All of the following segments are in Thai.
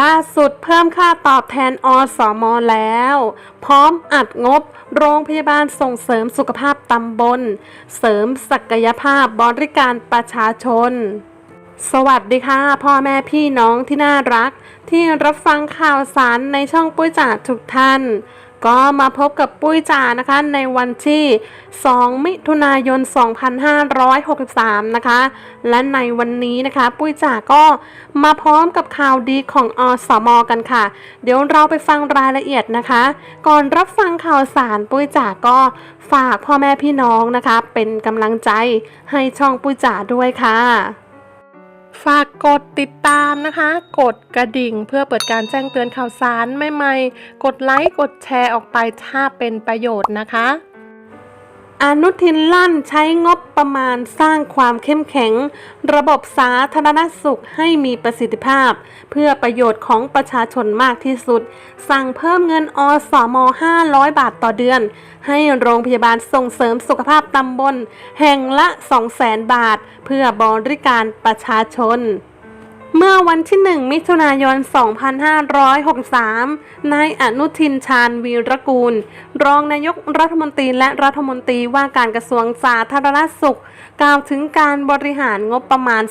ล่าสุดเพิ่มค่าตอบแทนอสมแล้ว พร้อมอัดงบโรงพยาบาลส่งเสริมสุขภาพตำบล เสริมศักยภาพบริการประชาชน สวัสดีค่ะ พ่อแม่พี่น้องที่น่ารัก ที่รับฟังข่าวสารในช่องปุ้ยจ่าทุกท่าน ก็มาพบกับปุ้ยจ่านะคะในวันที่ 2 มิถุนายน 2563 นะคะ และในวันนี้นะคะ ปุ้ยจ่าก็มาพร้อมกับข่าวดีของอสมกันค่ะ เดี๋ยวเราไปฟังรายละเอียดนะคะ ก่อนรับฟังข่าวสารปุ้ยจ่าก็ฝากพ่อแม่พี่น้องนะคะ เป็นกำลังใจให้ช่องปุ้ยจ่าด้วยค่ะ ฝากกดติดตามนะคะ กดกระดิ่งเพื่อเปิดการแจ้งเตือนข่าวสารใหม่ๆ กดไลค์ กดแชร์ออกไปถ้าเป็นประโยชน์นะคะ อนุทินลั่นใช้งบประมาณสร้างความเข้มแข็ง ระบบสาธารณสุขให้มีประสิทธิภาพ เพื่อประโยชน์ของประชาชนมากที่สุด สั่งเพิ่มเงินอสม500 บาทต่อเดือน ให้โรงพยาบาลส่งเสริมสุขภาพตำบล แห่งละ 200,000 บาท เพื่อบริการประชาชน เมื่อวันที่ 1 มิถุนายน 2563 นายอนุทินชาญวีรกูล รองนายกรัฐมนตรีและรัฐมนตรีว่าการกระทรวงสาธารณสุข กล่าวถึงการบริหารงบประมาณ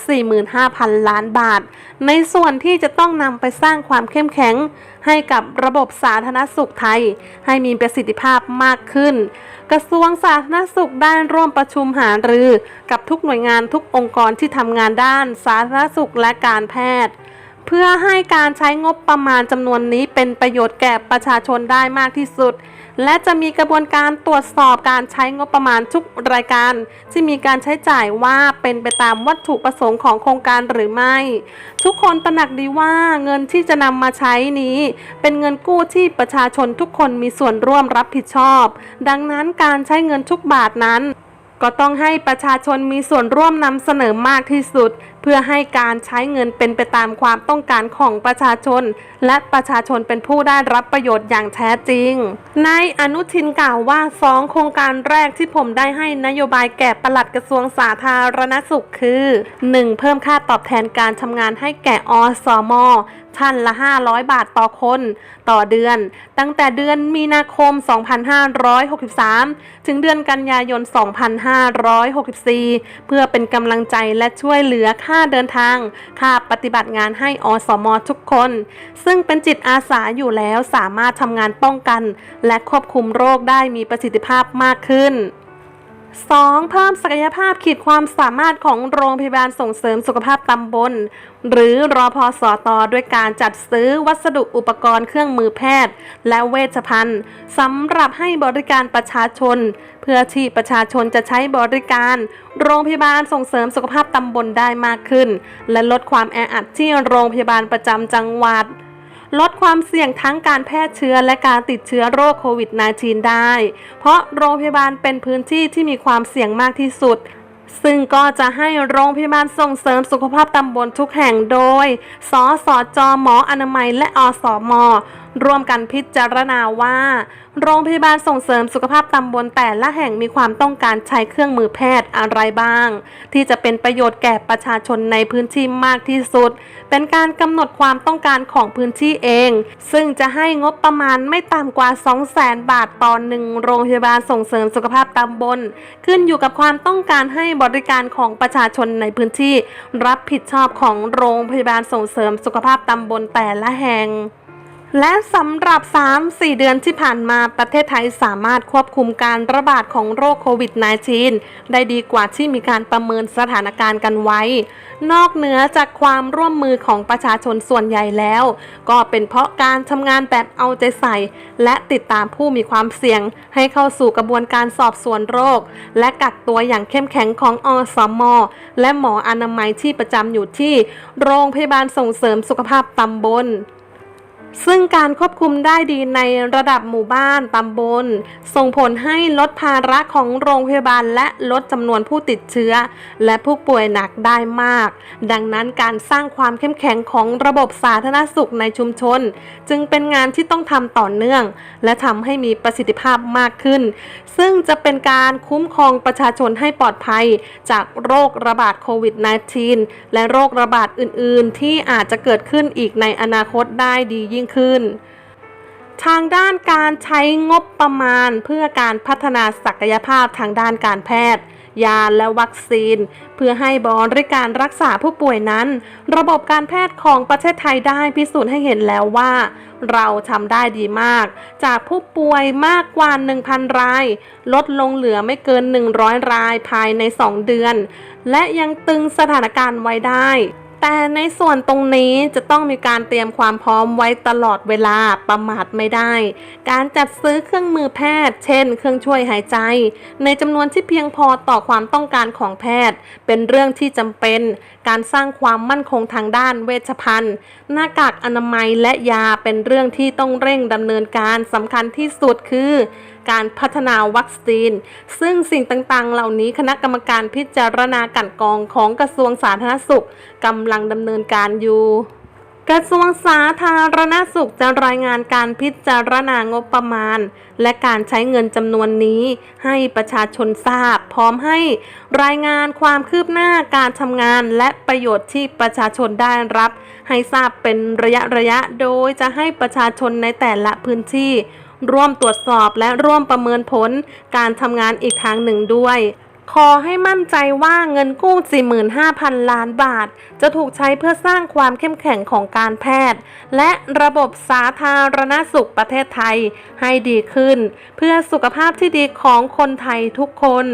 45,000 ล้านบาทในส่วนที่จะต้องนำไปสร้างความเข้มแข็ง ให้กับระบบสาธารณสุขไทย ให้มีประสิทธิภาพมากขึ้น กระทรวงสาธารณสุขได้ร่วมประชุมหารือ กับทุกหน่วยงานทุกองค์กรที่ทำงานด้านสาธารณสุขและการแพทย์ เพื่อให้การใช้งบประมาณจำนวนนี้เป็นประโยชน์แก่ประชาชนได้มากที่สุด และจะมีกระบวนการตรวจสอบการใช้งบประมาณทุกรายการ ที่มีการใช้จ่ายว่าเป็นไปตามวัตถุประสงค์ของโครงการหรือไม่ ทุกคนตระหนักดีว่าเงินที่จะนำมาใช้นี้ เป็นเงินกู้ที่ประชาชนทุกคนมีส่วนร่วมรับผิดชอบ ดังนั้นการใช้เงินทุกบาทนั้น ก็ต้องให้ประชาชนมีส่วนร่วมนำเสนอมากที่สุด พื่อให้การใช้เงินเป็นไปตามความต้องการของประชาชน และประชาชนเป็นผู้ได้รับประโยชน์อย่างแท้จริง นายอนุทินกล่าวว่าสองโครงการแรกที่ผมได้ให้นโยบายแก่ปลัดกระทรวงสาธารณสุขคือ 1. เพิ่มค่าตอบแทนการทำงานให้แก่อสมท่านละ 500 บาทต่อคน ต่อเดือน ตั้งแต่เดือนมีนาคม 2563 ถึงเดือนกันยายน 2564 เพื่อเป็นกำลังใจและช่วยเหลือค่าเดินทาง ค่าปฏิบัติงานให้อสมทุกคน ซึ่งเป็นจิตอาสาอยู่แล้วสามารถทำงานป้องกัน และควบคุมโรคได้มีประสิทธิภาพมากขึ้น 2. เพิ่มศักยภาพขีดความสามารถของโรงพยาบาลส่งเสริมสุขภาพตำบล หรือรอพอสอตอด้วยการจัดซื้อวัสดุอุปกรณ์เครื่องมือแพทย์ และเวชภัณฑ์สำหรับให้บริการประชาชน เพื่อที่ประชาชนจะใช้บริการ โรงพยาบาลส่งเสริมสุขภาพตำบลได้มากขึ้น และลดความแออัดที่โรงพยาบาลประจำจังหวัด ลดความเสี่ยงทั้งการแพร่เชื้อและการติดเชื้อโรคโควิด -19 ได้ เพราะโรงพยาบาลเป็นพื้นที่ที่มีความเสี่ยงมากที่สุดซึ่งก็จะให้โรงพยาบาลส่งเสริมสุขภาพตำบลทุกแห่งโดย สสจ หมออนามัย และอสม ร่วมกันพิจารณาว่า โรงพยาบาลส่งเสริมสุขภาพตำบลแต่ละแห่งมีความต้องการใช้เครื่องมือแพทย์อะไรบ้าง ที่จะเป็นประโยชน์แก่ประชาชนในพื้นที่มากที่สุด เป็นการกำหนดความต้องการของพื้นที่เอง ซึ่งจะให้งบประมาณไม่ต่ำกว่า 200,000บาทต่อหนึ่งโรงพยาบาลส่งเสริมสุขภาพตำบล ขึ้นอยู่กับความต้องการให้บริการของประชาชนในพื้นที่ รับผิดชอบของโรงพยาบาลส่งเสริมสุขภาพตำบลแต่ละแห่ง และสำหรับ 3-4 เดือนที่ผ่านมาประเทศไทยสามารถควบคุมการระบาดของโรคโควิด -19 ได้ดีกว่าที่มีการประเมินสถานการณ์กันไว้ นอกเหนือจากความร่วมมือของประชาชนส่วนใหญ่แล้ว ก็เป็นเพราะการทำงานแบบเอาใจใส่ และติดตามผู้มีความเสี่ยง ให้เข้าสู่กระบวนการสอบสวนโรค และกักตัวอย่างเข้มแข็งของอสมและหมออนามัยที่ประจำอยู่ที่ โรงพยาบาลส่งเสริมสุขภาพตำบล ซึ่งการควบคุมได้ดีในระดับหมู่บ้านตำบล ส่งผลให้ลดภาระของโรงพยาบาลและลดจำนวนผู้ติดเชื้อ และผู้ป่วยหนักได้มาก ดังนั้นการสร้างความเข้มแข็งของระบบสาธารณสุขในชุมชน จึงเป็นงานที่ต้องทำต่อเนื่อง และทำให้มีประสิทธิภาพมากขึ้น ซึ่งจะเป็นการคุ้มครองประชาชนให้ปลอดภัย จากโรคระบาดโควิด -19 และโรคระบาดอื่น ๆ ที่อาจจะเกิดขึ้นอีกในอนาคตได้ดียิ่งขึ้น ทางด้านการใช้งบประมาณเพื่อการพัฒนาศักยภาพทางด้านการแพทย์ ยาและวัคซีน เพื่อให้บริการรักษาผู้ป่วยนั้น ระบบการแพทย์ของประเทศไทยได้พิสูจน์ให้เห็นแล้วว่า เราทำได้ดีมาก จากผู้ป่วยมากกว่า 1,000 ราย ลดลงเหลือไม่เกิน 100 รายภายใน 2 เดือน และยังตึงสถานการณ์ไว้ได้ แต่ในส่วนตรงนี้จะต้องมีการเตรียมความพร้อมไว้ตลอดเวลาประมาทไม่ได้ การจัดซื้อเครื่องมือแพทย์ เช่น เครื่องช่วยหายใจ ในจำนวนที่เพียงพอต่อความต้องการของแพทย์ เป็นเรื่องที่จำเป็น การสร้างความมั่นคงทางด้านเวชภัณฑ์ หน้ากากอนามัยและยาเป็นเรื่องที่ต้องเร่งดำเนินการสำคัญที่สุดคือ การพัฒนาวัคซีน ซึ่งสิ่งต่างๆ เหล่านี้คณะกรรมการพิจารณากลันกองของกระทรวงสาธารณสุขกำลังดำเนินการอยู่กระทรวงสาธารณสุขจะรายงานการพิจารณางบประมาณ และการใช้เงินจำนวนนี้ ให้ประชาชนทราบ พร้อมให้รายงานความคืบหน้าการทำงานและประโยชน์ที่ประชาชนได้รับ ให้ทราบเป็นระยะระยะๆโดยจะให้ประชาชนในแต่ละพื้นที่ ร่วมตรวจสอบและร่วมประเมินผลการทำงานอีกทางหนึ่งด้วยขอให้มั่นใจว่าเงินกู้ 45,000 ล้านบาท จะถูกใช้เพื่อสร้างความเข้มแข็งของการแพทย์ และระบบสาธารณสุขประเทศไทยให้ดีขึ้น เพื่อสุขภาพที่ดีของคนไทยทุกคน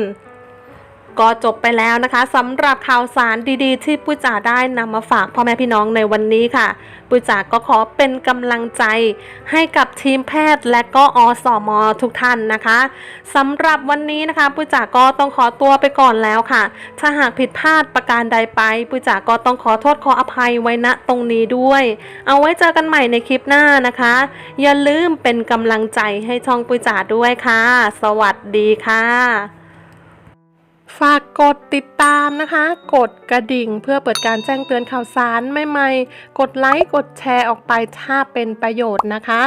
ก็จบไปแล้วนะคะสำหรับข่าวสารดีๆ ที่ปุ้ยจ๋าได้นำมาฝากพ่อแม่พี่น้องในวันนี้ค่ะ ปุ้ยจ๋าก็ขอเป็นกำลังใจให้กับทีมแพทย์และก็อสมทุกท่านนะคะสำหรับวันนี้นะคะ ปุ้ยจ๋าก็ต้องขอตัวไปก่อนแล้วค่ะ ถ้าหากผิดพลาดประการใดไป ปุ้ยจ๋าก็ต้องขอโทษขออภัยไว้ณตรงนี้ด้วย เอาไว้เจอกันใหม่ในคลิปหน้านะคะ อย่าลืมเป็นกำลังใจให้ช่องปุ้ยจ๋าด้วยค่ะ สวัสดีค่ะ ฝากกดติดตามนะคะ กดกระดิ่งเพื่อเปิดการแจ้งเตือนข่าวสารใหม่ๆ กดไลค์ กดแชร์ออกไปถ้าเป็นประโยชน์นะคะ